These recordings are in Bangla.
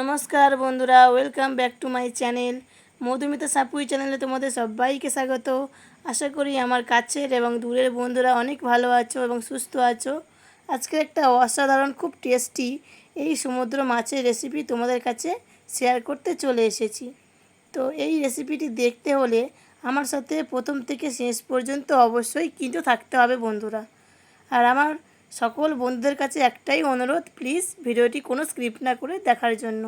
নমস্কার বন্ধুরা welcome back to my channel Madhumita Sapui চ্যানেলে তোমাদের সবাইকে স্বাগত। আশা করি আমার কাছের এবং দূরের বন্ধুরা অনেক ভালো আছো এবং সুস্থ আছো। আজকে একটা অসাধারণ, খুব টেস্টি এই সমুদ্র মাছের রেসিপি তোমাদের কাছে শেয়ার করতে চলে এসেছি। তো এই রেসিপিটি দেখতে হলে আমার সাথে প্রথম থেকে শেষ পর্যন্ত অবশ্যই কিন্তু থাকতে হবে বন্ধুরা। আর আমার সকল বন্ধুদের কাছে একটাই অনুরোধ প্লিজ ভিডিওটি কোনো স্ক্রিপ্ট না করে দেখার জন্য।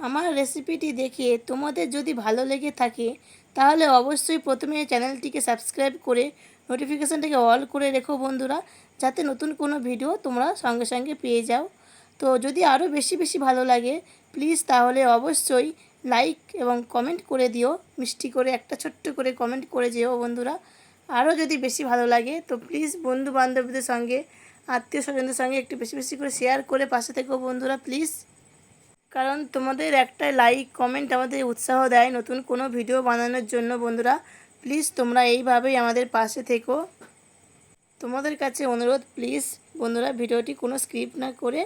আমার রেসিপিটি দেখে তোমাদের যদি ভালো লেগে থাকে, তাহলে অবশ্যই প্রথমে চ্যানেলটিকে সাবস্ক্রাইব করে নোটিফিকেশানটাকে অল করে রেখো বন্ধুরা, যাতে নতুন কোনো ভিডিও তোমরা সঙ্গে সঙ্গে পেয়ে যাও। তো যদি আরও বেশি বেশি ভালো লাগে প্লিজ তাহলে অবশ্যই লাইক এবং কমেন্ট করে দিও, মিষ্টি করে একটা ছোট্ট করে কমেন্ট করে যেও বন্ধুরা। আরও যদি বেশি ভালো লাগে, তো প্লিজ বন্ধু বান্ধবীদের সঙ্গে, আত্মীয় স্বজনদের সঙ্গে একটু বেশি বেশি করে শেয়ার করে পাশে থেকো বন্ধুরা প্লিজ কারণ তোমাদের একটা লাইক কমেন্ট আমাদের উৎসাহ দেয় নতুন কোনো ভিডিও বানানোর জন্য বন্ধুরা। প্লিজ তোমরা এইভাবেই আমাদের পাশে থেকো। তোমাদের কাছে অনুরোধ প্লিজ বন্ধুরা ভিডিওটি কোনো স্ক্রিপ্ট না করে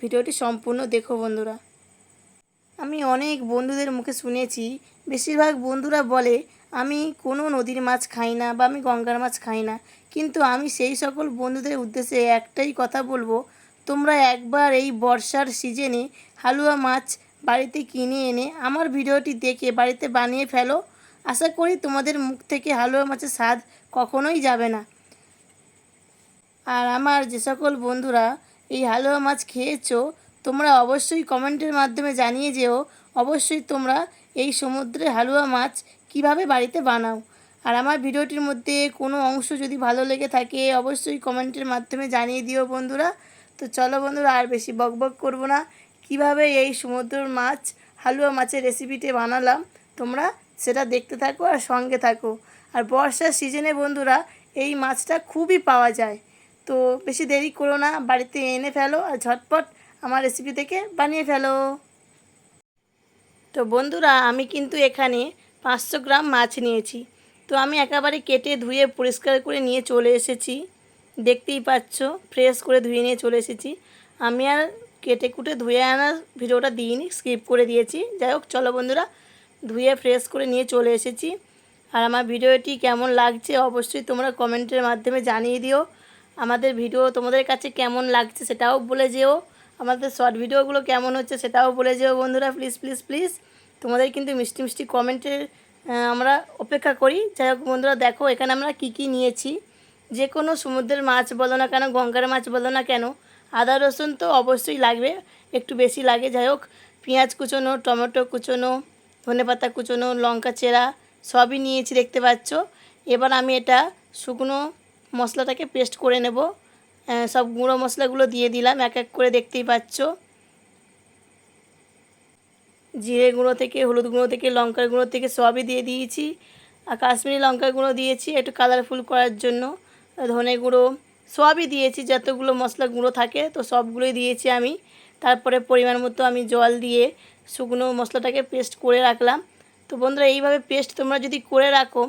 ভিডিওটি সম্পূর্ণ দেখো বন্ধুরা। আমি অনেক বন্ধুদের মুখে শুনেছি, বেশিরভাগ বন্ধুরা বলে আমি কোনো নদীর মাছ খাই না বা আমি গঙ্গার মাছ খাই না। কিন্তু আমি সেই সকল বন্ধুদের উদ্দেশ্যে একটাই কথা বলব, তোমরা একবার এই বর্ষার সিজনে হালুয়া মাছ বাড়িতে কিনে এনে আমার ভিডিওটি দেখে বাড়িতে বানিয়ে ফেলো। আশা করি তোমাদের মুখ থেকে হালুয়া মাছের স্বাদ কখনোই যাবে না। আর আমার যে সকল বন্ধুরা এই হালুয়া মাছ খেয়েছো, তোমরা অবশ্যই কমেন্টের মাধ্যমে জানিয়ে যেও। অবশ্যই তোমরা এই সমুদ্রে হালুয়া মাছ কীভাবে বাড়িতে বানাও? আর আমার ভিডিওটির মধ্যে কোনো অংশ যদি ভালো লেগে থাকে, অবশ্যই কমেন্টের মাধ্যমে জানিয়ে দিও বন্ধুরা। তো চলো বন্ধুরা, আর বেশি বক বক করব না। কীভাবে এই সমুদ্রের মাছ, হালুয়া মাছের রেসিপিটি বানালাম, তোমরা সেটা দেখতে থাকো আর সঙ্গে থাকো। আর বর্ষার সিজনে বন্ধুরা, এই মাছটা খুবই পাওয়া যায়। তো বেশি দেরি করো না, বাড়িতে এনে ফেলো আর ঝটপট আমার রেসিপি থেকে বানিয়ে ফেলো। তো বন্ধুরা, আমি কিন্তু এখানে পাঁচশো গ্রাম মাছ নিয়েছি। তো আমি একেবারে কেটে ধুয়ে পরিষ্কার করে নিয়ে চলে এসেছি। দেখতেই পাচ্ছ ফ্রেশ করে ধুয়ে নিয়ে চলে এসেছি। আমি আর কেটে কুটে ধুয়ে আনার ভিডিওটা দিইনি স্কিপ করে দিয়েছি। যাই হোক, চলো বন্ধুরা, ধুয়ে ফ্রেশ করে নিয়ে চলে এসেছি। আর আমার ভিডিওটি কেমন লাগছে অবশ্যই তোমরা কমেন্টের মাধ্যমে জানিয়ে দিও। আমাদের ভিডিও তোমাদের কাছে কেমন লাগছে সেটাও বলে যেও। আমাদের শর্ট ভিডিওগুলো কেমন হচ্ছে সেটাও বলে যেও বন্ধুরা প্লিজ প্লিজ প্লিজ তোমাদের কিন্তু মিষ্টি মিষ্টি কমেন্টের আমরা অপেক্ষা করি। যাই হোক বন্ধুরা, দেখো এখানে আমরা কি কি নিয়েছি। যে কোনো সমুদ্রের মাছ বলো না কেন, গঙ্গার মাছ বলো না কেন, আদা, রসুন তো অবশ্যই লাগবে, একটু বেশি লাগে। যাই হোক, পেঁয়াজ কুচোনো, টমেটো কুচোনো, ধনে পাতা কুচোনো, লঙ্কা চেরা, সবই নিয়েছি দেখতে পাচ্ছ। এবার আমি এটা শুকনো মশলাটাকে পেস্ট করে নেব। সব গুঁড়ো মশলাগুলো দিয়ে দিলাম, এক এক করে দেখতেই পাচ্ছ। জিরে গুঁড়ো থেকে, হলুদ গুঁড়ো থেকে, লঙ্কার গুঁড়ো থেকে সবই দিয়ে দিয়েছি। আর কাশ্মীরি লঙ্কার গুঁড়ো দিয়েছি একটু কালারফুল করার জন্য। ধনে গুঁড়ো সবই দিয়েছি, যতগুলো মশলা গুঁড়ো থাকে, তো সবগুলোই দিয়েছি আমি। তারপরে পরিমাণ মতো আমি জল দিয়ে শুকনো মশলাটাকে পেস্ট করে রাখলাম। তো বন্ধুরা, এইভাবে পেস্ট তোমরা যদি করে রাখো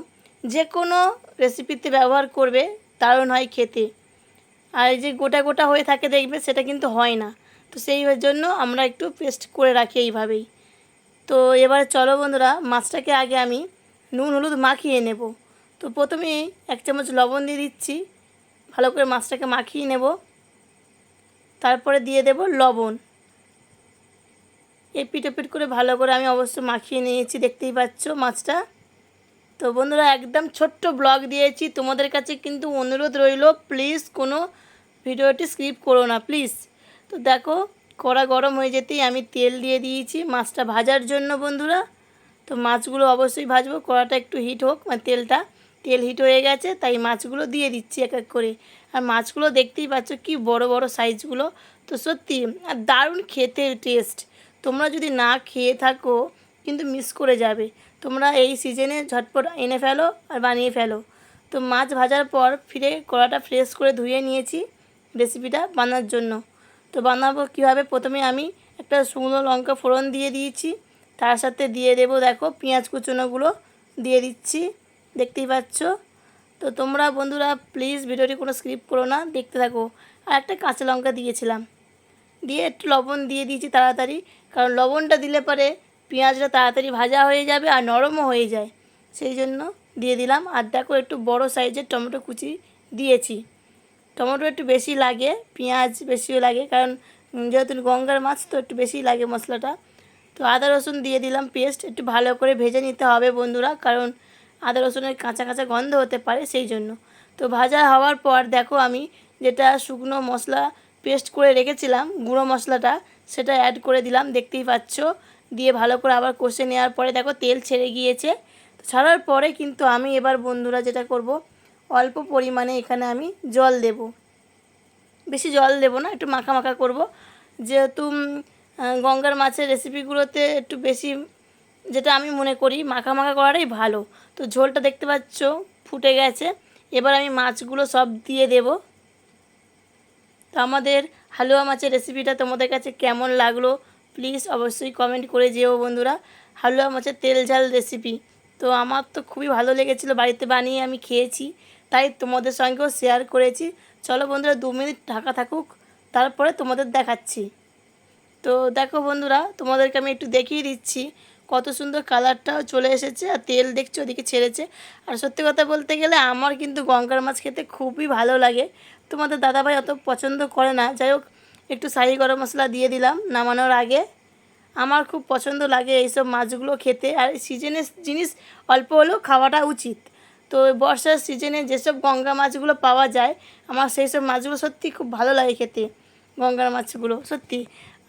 যে কোনো রেসিপিতে ব্যবহার করবে, দারুণ হয় খেতে। আর যে গোটা গোটা হয়ে থাকে, দেখবে সেটা কিন্তু হয় না। তো সেই জন্য আমরা একটু পেস্ট করে রাখি এইভাবেই। তো এবারে চলো বন্ধুরা, মাছটাকে আগে আমি নুন, হলুদ মাখিয়ে নেব। তো প্রথমে এক চামচ লবণ দিয়ে দিচ্ছি, ভালো করে মাছটাকে মাখিয়ে নেব। তারপরে দিয়ে দেব লবণ। এই পিট করে ভালো করে আমি অবশ্য মাখিয়ে নিয়েছি, দেখতেই পাচ্ছ মাছটা। তো বন্ধুরা, একদম ছোট্ট ব্লগ দিয়েছি, তোমাদের কাছে কিন্তু অনুরোধ রইল, প্লিজ কোনো ভিডিওটি স্কিপ করো না, প্লিজ। তো দেখো কড়া গরম হয়ে যেতেই আমি তেল দিয়ে দিয়েছি মাছটা ভাজার জন্য বন্ধুরা। তো মাছগুলো অবশ্যই ভাজবো, কড়াটা একটু হিট হোক মানে তেলটা, তেল হিট হয়ে গেছে, তাই মাছগুলো দিয়ে দিচ্ছি এক এক করে। আর মাছগুলো দেখতেই পাচ্ছ কি বড় বড় সাইজগুলো তো সত্যি, আর দারুণ খেতে টেস্ট তোমরা যদি না খেয়ে থাকো, কিন্তু মিস করে যাবে। তোমরা এই সিজনে ঝটপট এনে ফেলো আর বানিয়ে ফেলো। তো মাছ ভাজার পর ফিরে কড়াটা ফ্রেশ করে ধুয়ে নিয়েছি রেসিপিটা বানানোর জন্য। তো বানাবো কীভাবে? প্রথমে আমি একটা শুকনো লঙ্কা ফোড়ন দিয়ে দিয়েছি। তার সাথে দিয়ে দেবো, দেখো, পেঁয়াজ কুচনোগুলো দিয়ে দিচ্ছি। দেখতেই পাচ্ছ? তো তোমরা বন্ধুরা প্লিজ ভিডিওটি কোনো স্ক্রিপ্ট করো না, দেখতে থাকো। আর একটা কাঁচা লঙ্কা দিয়েছিলাম। দিয়ে একটু লবণ দিয়ে দিয়েছি তাড়াতাড়ি, কারণ লবণটা দিলে পরে পেঁয়াজটা তাড়াতাড়ি ভাজা হয়ে যাবে আর নরমও হয়ে যায়। সেই জন্য দিয়ে দিলাম। আর দেখো, একটু বড় সাইজের টমেটো কুচি দিয়েছি। টমেটো একটু বেশি লাগে, পেঁয়াজ বেশিও লাগে, কারণ যেহেতু গঙ্গার মাছ, তো একটু বেশি লাগে মশলাটা। তো আদা, রসুন দিয়ে দিলাম পেস্ট, একটু ভালো করে ভেজে নিতে হবে বন্ধুরা, কারণ আদা, রসুনের কাঁচা কাঁচা গন্ধ হতে পারে সেই জন্য। তো ভাজা হওয়ার পর দেখো আমি যেটা শুকনো মশলা পেস্ট করে রেখেছিলাম, গুঁড়ো মশলাটা, সেটা অ্যাড করে দিলাম, দেখতেই পাচ্ছ। দিয়ে ভালো করে আবার কষে নেওয়ার পরে দেখো তেল ছেড়ে গিয়েছে। ছাড়ার পরে কিন্তু আমি এবার বন্ধুরা যেটা করব অল্প পরিমাণে এখানে আমি জল দেব। বেশি জল দেবো না, একটু মাখা মাখা করব। যেহেতু গঙ্গার মাছের রেসিপিগুলোতে একটু বেশি, যেটা আমি মনে করি মাখা মাখা করাটাই ভালো। তো ঝোলটা দেখতে পাচ্ছ, ফুটে গেছে। এবার আমি মাছগুলো সব দিয়ে দেব। তো আমাদের হালুয়া মাছের রেসিপিটা তোমাদের কাছে কেমন লাগল প্লিজ অবশ্যই কমেন্ট করে যেও বন্ধুরা। হালুয়া মাছের তেল ঝাল রেসিপি তো আমার তো খুবই ভালো লেগেছিলো, বাড়িতে বানিয়ে আমি খেয়েছি। তাই তোমাদের সঙ্গেও শেয়ার করেছি। চলো বন্ধুরা, দু মিনিট ঢাকা থাকুক, তারপরে তোমাদের দেখাচ্ছি। তো দেখো বন্ধুরা, তোমাদেরকে আমি একটু দেখিয়ে দিচ্ছি, কত সুন্দর কালারটাও চলে এসেছে আর তেল দেখছ ওদিকে ছেড়েছে। আর সত্যি কথা বলতে গেলে আমার কিন্তু গঙ্গার মাছ খেতে খুবই ভালো লাগে। তোমাদের দাদাভাই অত পছন্দ করে না। যাই হোক, একটু শাহি গরম মশলা দিয়ে দিলাম নামানোর আগে। আমার খুব পছন্দ লাগে এইসব মাছগুলো খেতে। আর সিজনের জিনিস অল্প হলেও খাওয়াটা উচিত। তো বর্ষার সিজনে যেসব গঙ্গা মাছগুলো পাওয়া যায়, আমার সেই সব মাছগুলো সত্যি খুব ভালো লাগে খেতে, গঙ্গার মাছগুলো, সত্যি।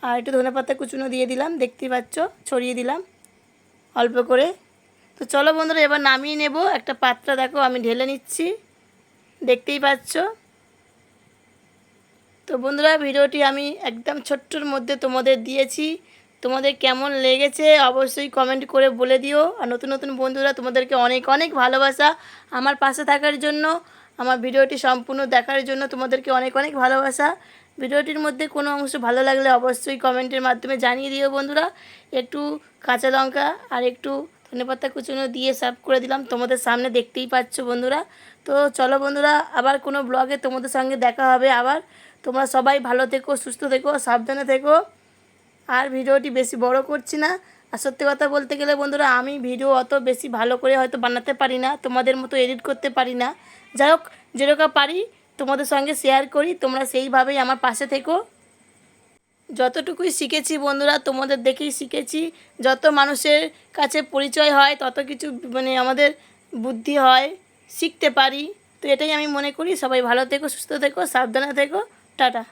আর একটু ধনে পাতা কুচুনো দিয়ে দিলাম, দেখতেই পাচ্ছ, ছড়িয়ে দিলাম, অল্প করে। তো চলো বন্ধুরা, এবার নামিয়ে নেব, একটা পাত্রা দেখো, আমি ঢেলে নিচ্ছি, দেখতেই পাচ্ছ। তো বন্ধুরা, ভিডিওটি আমি একদম ছোট্টর মধ্যে তোমাদের দিয়েছি তোমাদের কেমন লেগেছে অবশ্যই কমেন্ট করে বলে দিও। আর নতুন নতুন বন্ধুরা তোমাদেরকে অনেক অনেক ভালোবাসা আমার পাশে থাকার জন্য, আমার ভিডিওটি সম্পূর্ণ দেখার জন্য তোমাদেরকে অনেক অনেক ভালোবাসা। ভিডিওটির মধ্যে কোনো অংশ ভালো লাগলে অবশ্যই কমেন্টের মাধ্যমে জানিয়ে দিও বন্ধুরা। একটু কাঁচা লঙ্কা আর একটু ধনেপাতা কুচুনো দিয়ে সার্ভ করে দিলাম, তোমাদের সামনে দেখতেই পাচ্ছ বন্ধুরা। তো চলো বন্ধুরা, আবার কোনো ব্লগে তোমাদের সঙ্গে দেখা হবে আবার। তোমরা সবাই ভালো থেকো, সুস্থ থেকো, সাবধানে থেকো। আর ভিডিওটি বেশি বড় করছি না। আর সত্যি কথা বলতে গেলে বন্ধুরা, আমি ভিডিও অত বেশি ভালো করে হয়তো বানাতে পারি না, তোমাদের মতো এডিট করতে পারি না। যাই হোক, যেরকম পারি, তোমাদের সঙ্গে শেয়ার করি, তোমরা সেইভাবেই আমার পাশে থেকো। যতটুকুই শিখেছি বন্ধুরা, তোমাদের দেখেই শিখেছি। যত মানুষের কাছে পরিচয় হয়, তত কিছু মানে আমাদের বুদ্ধি হয়, শিখতে পারি। তো এটাই আমি মনে করি। সবাই ভালো থেকো, সুস্থ থেকো, সাবধানে থেকো। টাটা।